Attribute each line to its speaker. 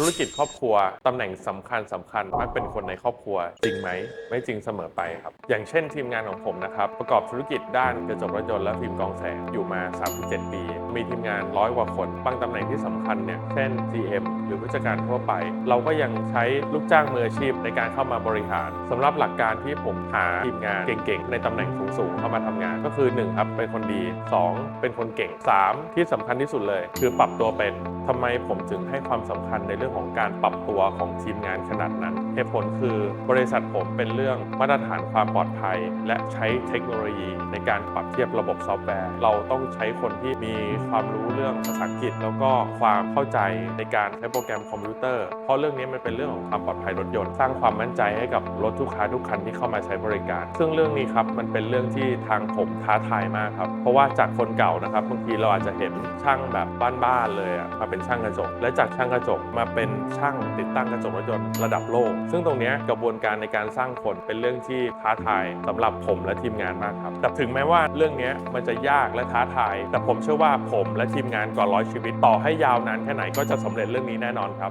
Speaker 1: ธุรกิจครอบครัวตำแหน่งสำคัญสำคัญมักเป็นคนในครอบครัว จริงไหม ไม่จริงเสมอไปครับ อย่างเช่นทีมงานของผมนะครับ ประกอบธุรกิจด้านกระจกรถยนต์และฟิล์มกองแสงอยู่มา 37 ปี มีทีมงานร้อยกว่าคนบางตำแหน่งที่สำคัญเนี่ยเช่น GM หรือผู้จัดการทั่วไป เราก็ยังใช้ลูกจ้างมืออาชีพในการเข้ามาบริหารสำหรับหลักการที่ผมหาทีมงานเก่งๆในตำแหน่งสูงๆเข้ามาทำงานก็คือ1ครับเป็นคนดี 2 เป็นคนเก่ง 3 ที่สำคัญที่สุดเลย คือปรับตัวเป็นทำไมผมถึงให้ความสำคัญในเรื่องของการปรับตัวของทีมงานขนาดนั้นเหตุผลคือบริษัทผมเป็นเรื่องมาตรฐานความปลอดภัย และใช้เทคโนโลยีในการปรับเทียบระบบซอฟต์แวร์ เราต้องใช้คนที่มีความรู้เรื่องภาษาอังกฤษ แล้วก็ความเข้าใจในการใช้โปรแกรมคอมพิวเตอร์ เพราะเรื่องนี้มันเป็นเรื่องของความปลอดภัยรถยนต์สร้างความมั่นใจให้กับรถทุกค้าทุกคันที่เข้ามาใช้บริการ ซึ่งเรื่องนี้ครับมันเป็นเรื่องที่ทางผมท้าทายมากครับ เพราะว่าจากคนเก่านะครับบางทีเราอาจจะเห็นช่างแบบบ้านๆเลยมาเป็นช่างกระจก และจากช่างกระจกมาเเป็นช่างติดตั้งกระจกรถยนต์ระดับโลก ซึ่งตรงนี้กระบวนการในการสร้างคนเป็นเรื่องที่ท้าทายสำหรับผมและทีมงานมากครับ แต่ถึงแม้ว่าเรื่องนี้มันจะยากและท้าทาย แต่ผมเชื่อว่าผมและทีมงานกว่าร้อยชีวิตต่อให้ยาวนานแค่ไหนก็จะสำเร็จเรื่องนี้แน่นอนครับ